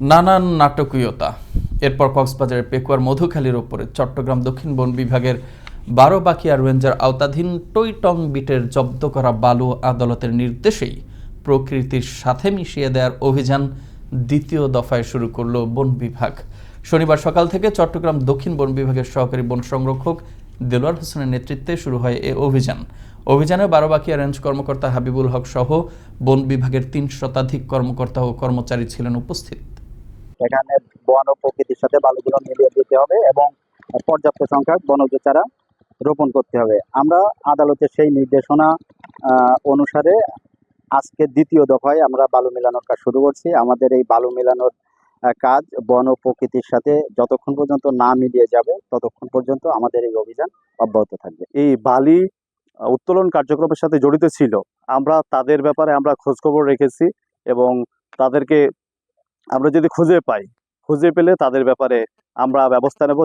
নানান নাটকীয়তা। এরপর কক্সবাজারের পেকুয়ার মধুখালীর ওপরে চট্টগ্রাম দক্ষিণ বন বিভাগের বারো বাকিয়া রেঞ্জের আওতাধীন টইটং বিটের জব্দ করা বালু আদালতের নির্দেশেই প্রকৃতির সাথে মিশিয়ে দেওয়ার অভিযান দ্বিতীয় দফায় শুরু করল বন বিভাগ। শনিবার সকাল থেকে চট্টগ্রাম দক্ষিণ বন বিভাগের সহকারী বন সংরক্ষক দেলোয়ার হোসেনের নেতৃত্বে শুরু হয় এ অভিযান। অভিযানে বারোবাকিয়া রেঞ্জ কর্মকর্তা হাবিবুল হক সহ বন বিভাগের তিন শতাধিক কর্মকর্তা ও কর্মচারী ছিলেন উপস্থিত। এখানে বন ও প্রকৃতির সাথে বালুগুলো মিলিয়ে দিতে হবে এবং পর্যাপ্ত সংখ্যক বনজ চারা রোপণ করতে হবে। আমরা আদালতের সেই নির্দেশনা অনুসারে আজকে দ্বিতীয় দফায় আমরা বালু মেলানোর কাজ শুরু করছি। আমাদের এই বালু মেলানোর কাজ বন ও প্রকৃতির সাথে যতক্ষণ পর্যন্ত না মিলিয়ে যাবে, ততক্ষণ পর্যন্ত আমাদের এই অভিযান অব্যাহত থাকবে। এই বালি উত্তোলন কার্যক্রমের সাথে জড়িত ছিল। আমরা তাদের ব্যাপারে আমরা খোঁজখবর রেখেছি এবং তাদেরকে আমরা যদি খুঁজে পাই খুঁজে পেলে তাদের ব্যাপারে আমরা ব্যবস্থা নেব।